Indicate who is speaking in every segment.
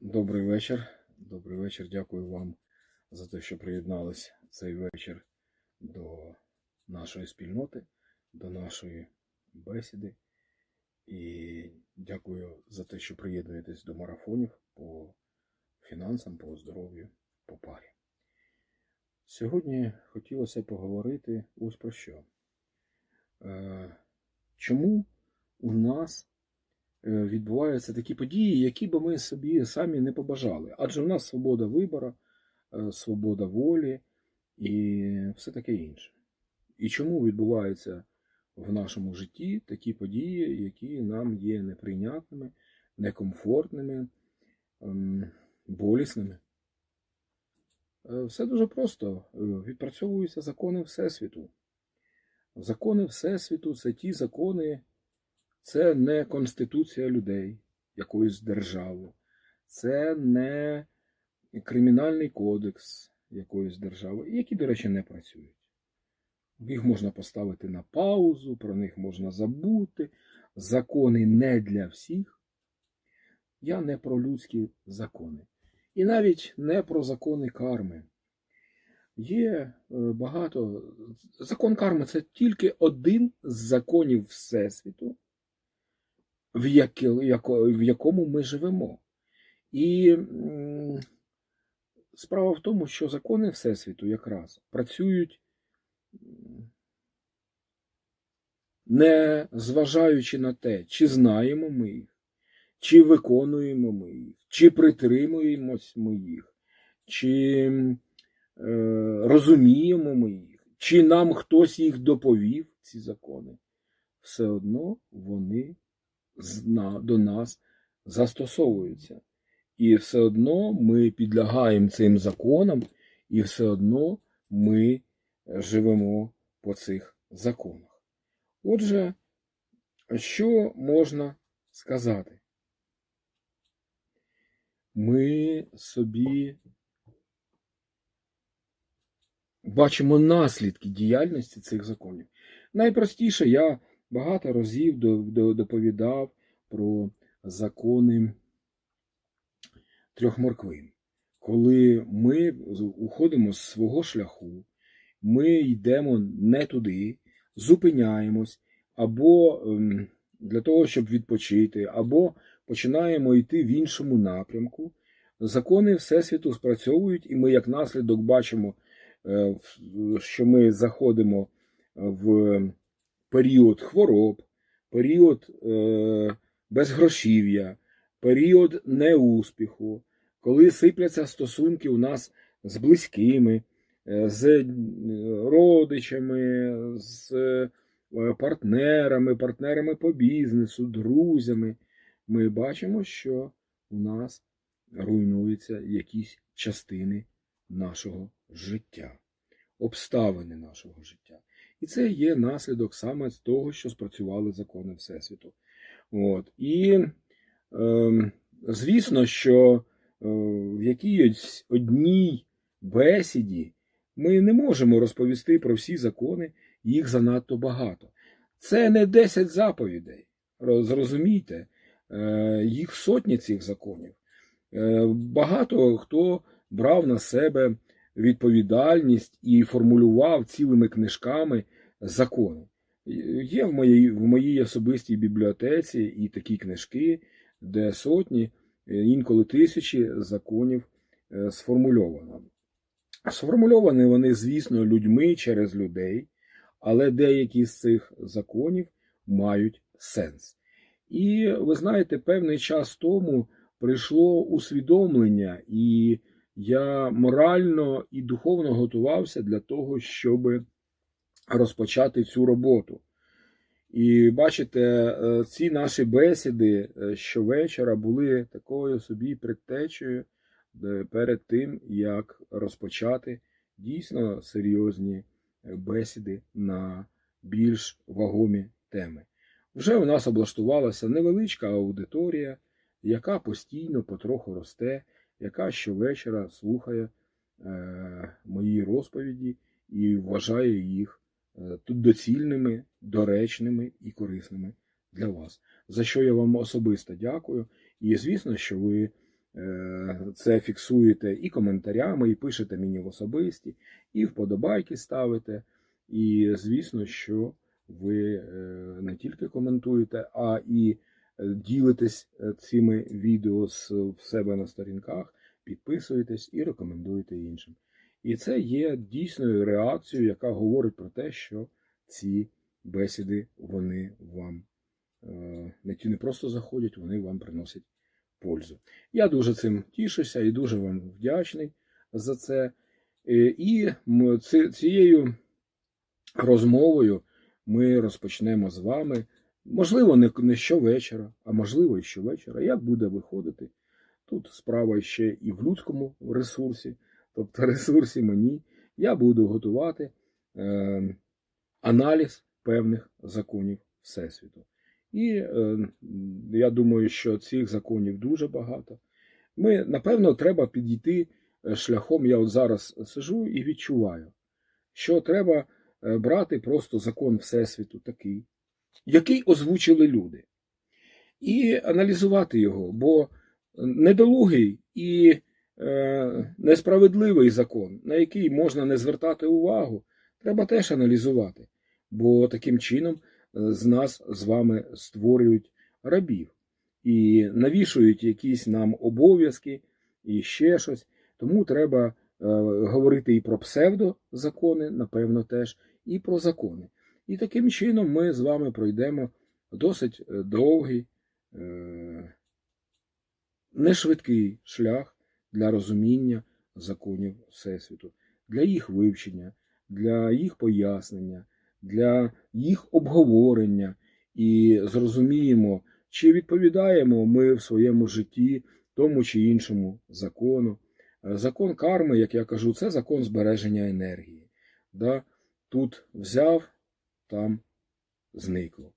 Speaker 1: Добрий вечір. Добрий вечір. Дякую вам за те, що приєднались цей вечір до нашої спільноти, до нашої бесіди. І дякую за те, що приєднуєтесь до марафонів по фінансам, по здоров'ю, по парі. Сьогодні хотілося поговорити ось про що. Е, Чому у нас відбуваються такі події, які би ми собі самі не побажали. Адже в нас свобода вибору, е, свобода волі і все таке інше. І чому відбуваються в нашому житті такі події, які нам є неприйнятними, некомфортними, ем, болісними? Е, Все дуже просто. Е, Відпрацьовуються закони Всесвіту. Закони Всесвіту це ті закони, це не конституція людей, якоїсь держави, це не кримінальний кодекс якоїсь держави, які, до речі, не працюють. Їх можна поставити на паузу, про них можна забути. Закони не для всіх. Я не про людські закони. І навіть не про закони карми. Є е, багато. Закон карми це тільки один з законів Всесвіту, в, в якому ми живемо. І справа в тому, що закони Всесвіту якраз працюють не зважаючи на те, чи знаємо ми їх, чи виконуємо ми їх, чи притримуємось ми їх, чи е, розуміємо ми їх, чи нам хтось їх доповів, ці закони, все одно вони до нас застосовуються. І все одно ми підлягаємо цим законам, і все одно ми живемо по цих законах. Отже, що можна сказати? Ми собі бачимо наслідки діяльності цих законів. Найпростіше, я багато разів до- до- доповідав про закони трьох морквин. Коли ми уходимо з свого шляху, ми йдемо не туди, зупиняємось або ем, для того, щоб відпочити, або починаємо йти в іншому напрямку. Закони Всесвіту спрацьовують, і ми, як наслідок, бачимо, е, що ми заходимо в період хвороб, період е, безгрошів'я, період неуспіху, коли сипляться стосунки у нас з близькими, е, з е, родичами, з е, партнерами, партнерами по бізнесу, друзями, ми бачимо, що у нас руйнуються якісь частини нашого життя, обставини нашого життя. І це є наслідок саме з того, що спрацювали закони Всесвіту. От. І е, звісно, що е, в якійсь одній бесіді ми не можемо розповісти про всі закони, їх занадто багато. Це не 10 заповідей. Зрозумійте, е, їх сотні цих законів. Е, Багато хто брав на себе відповідальність і формулював цілими книжками закони. Є в моїй, в моїй особистій бібліотеці і такі книжки, де сотні, е, інколи тисячі законів е, сформульовано. Сформульовані вони, звісно, людьми через людей, але деякі з цих законів мають сенс. І ви знаєте, певний час тому прийшло усвідомлення, і я морально і духовно готувався для того, щоб розпочати цю роботу. І бачите, е, ці наші бесіди е, щовечора були такою собі предтечею е, перед тим, як розпочати дійсно серйозні бесіди на більш вагомі теми. Вже у нас облаштувалася невеличка аудиторія, яка постійно потроху росте, яка щовечора слухає е, мої розповіді і вважає їх е, доцільними, доречними і корисними для вас. За що я вам особисто дякую. І звісно, що ви е, це фіксуєте і коментарями, і пишете мені в особисті, і вподобайки ставите. І звісно, що ви не тільки коментуєте, а і ділитесь е, цими відео в себе на сторінках, підписуєтесь і рекомендуєте іншим. І це є дійсною реакцією, яка говорить про те, що ці бесіди вони вам е, не просто заходять, вони вам приносять пользу. Я дуже цим тішуся і дуже вам вдячний за це. Е, І цією розмовою ми розпочнемо з вами. Можливо, не, не щовечора, а можливо, і щовечора, як буде виходити. Тут справа ще і в людському ресурсі, тобто ресурсі мені, я буду готувати е, аналіз певних законів Всесвіту. І е, я думаю, що цих законів дуже багато. Ми, напевно, треба підійти е, шляхом. Я от зараз сижу і відчуваю, що треба е, брати просто закон Всесвіту такий, який озвучили люди, і аналізувати його, бо недолугий і е, несправедливий закон, на який можна не звертати увагу, треба теж аналізувати, бо таким чином е, з нас з вами створюють рабів і навішують якісь нам обов'язки і ще щось. Тому треба е, говорити і про псевдозакони, напевно, теж, і про закони. І таким чином ми з вами пройдемо досить е, довгий, е, нешвидкий шлях для розуміння законів Всесвіту, для їх вивчення, для їх пояснення, для їх обговорення і зрозуміємо, чи відповідаємо ми в своєму житті тому чи іншому закону. Е, Закон карми, як я кажу, це закон збереження енергії. Да? Тут взяв, там зникло.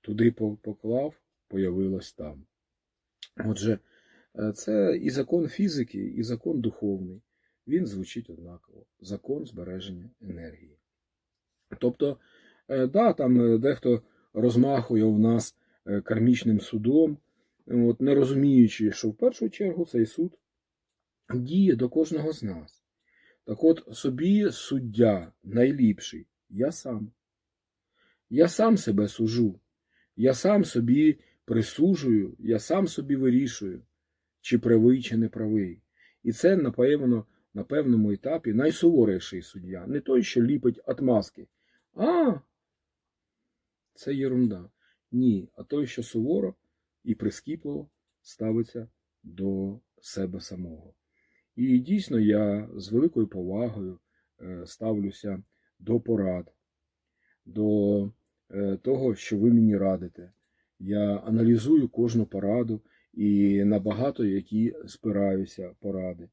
Speaker 1: Туди поклав, появилось там. Отже, е, це і закон фізики, і закон духовний. Він звучить однаково. Закон збереження енергії. Тобто, е, да, там е, дехто розмахує у нас кармічним судом, от, не розуміючи, що в першу чергу цей суд діє до кожного з нас. Так от собі суддя найліпший я сам. Я сам себе сужу. Я сам собі присужую, я сам собі вирішую, чи правий, чи не правий. І це, напевно, на певному етапі найсуворіший суддя. Не той, що ліпить отмазки. А, це єрунда. Ні, а той, що суворо і прискіпливо ставиться до себе самого. І дійсно я з великою повагою е, ставлюся до порад, до того, що ви мені радите. Я аналізую кожну пораду і на багато які спираюся поради.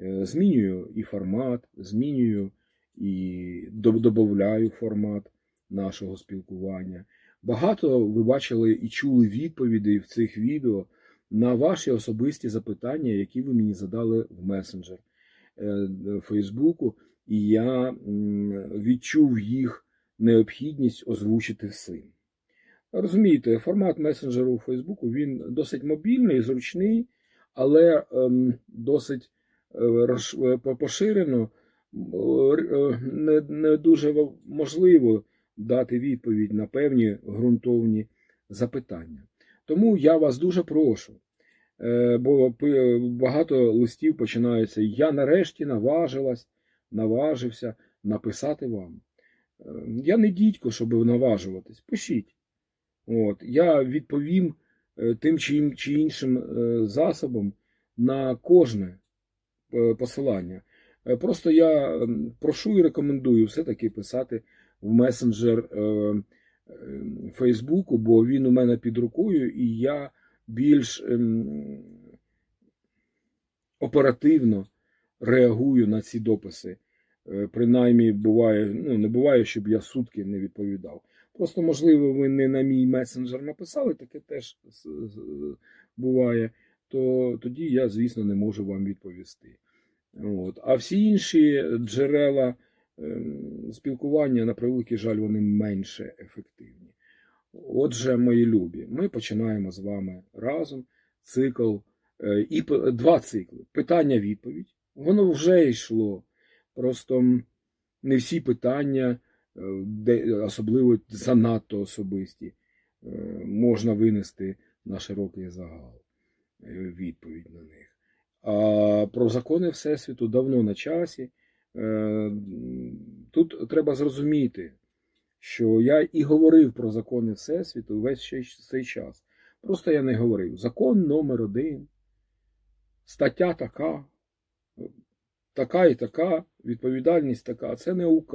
Speaker 1: Е, Змінюю і формат, змінюю і додаю формат нашого спілкування. Багато ви бачили і чули відповідей в цих відео на ваші особисті запитання, які ви мені задали в месенджер е, Фейсбуку, і я відчув їх необхідність озвучити всім. Розумієте, формат месенджеру у Фейсбуку він досить мобільний, зручний, але ем, досить е, е, поширено е, не, не дуже можливо дати відповідь на певні ґрунтовні запитання. Тому я вас дуже прошу, бо багато листів починаються. Я нарешті наважилась, наважився написати вам. Е, Я не дідько, щоб наважуватись. Пишіть. От, я відповім е, тим чи ін- чи іншим е, засобом на кожне е, посилання. Просто я ем, прошу і рекомендую все-таки писати в месенджер е, е, Фейсбуку, бо він у мене під рукою, і я більш ем, оперативно реагую на ці дописи. Е, Принаймні, буває, ну не буває, щоб я сутки не відповідав. Просто, можливо, ви не на мій месенджер написали, таке теж буває, то тоді я, звісно, не можу вам відповісти. От. А всі інші джерела ем, спілкування, на превеликий жаль, вони менше ефективні. Отже, мої любі, ми починаємо з вами разом цикл е, і два цикли. Питання-відповідь. Воно вже йшло. Просто не всі питання, е, особливо занадто особисті, е, можна винести на широкий загал е, відповідь на них. А про закони Всесвіту давно на часі. Тут треба зрозуміти, що я і говорив про закони Всесвіту весь цей час. Просто я не говорив. Закон номер один, стаття така, така і така, відповідальність така. Це не УК,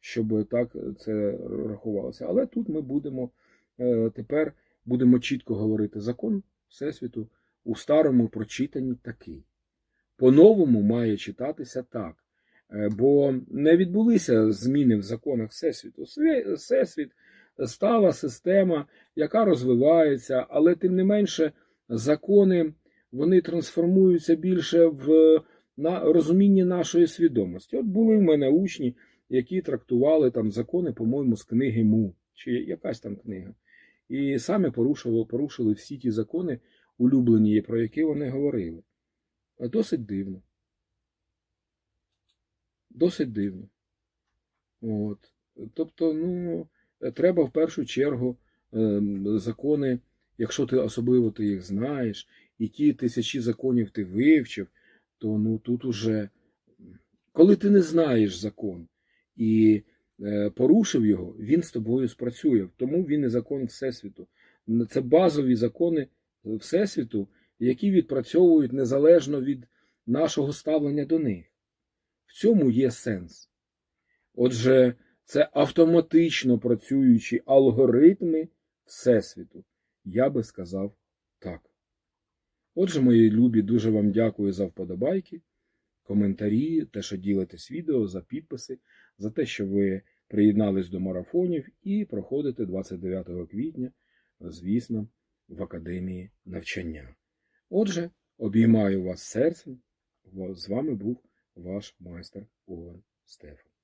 Speaker 1: щоб так це рахувалося. Але тут ми будемо е, тепер будемо чітко говорити закон Всесвіту у старому прочитанні такий. По-новому має читатися так. Е, Бо не відбулися зміни в законах Всесвіту. Всесвіт стала система, яка розвивається, але тим не менше закони вони трансформуються більше в на розумінні нашої свідомості. От були в мене учні, які трактували там закони, по-моєму, з книги Му, чи якась там книга. І самі порушили, порушили всі ті закони, улюблені, про які вони говорили. Досить дивно. Досить дивно. От. Тобто, ну, треба в першу чергу ем, закони, якщо ти особливо ти їх знаєш, і ті тисячі законів ти вивчив, то ну тут уже, коли ти не знаєш закон і е, порушив його, він з тобою спрацює. Тому він і закон Всесвіту. Це базові закони Всесвіту, які відпрацьовують незалежно від нашого ставлення до них. В цьому є сенс. Отже, це автоматично працюючі алгоритми Всесвіту. Я би сказав так. Отже, мої любі, дуже вам дякую за вподобайки, коментарі, те, що ділитесь відео, за підписи, за те, що ви приєднались до марафонів і проходите 29 квітня, звісно, в Академії навчання. Отже, обіймаю вас серцем. З вами був ваш майстер Овен Стефан.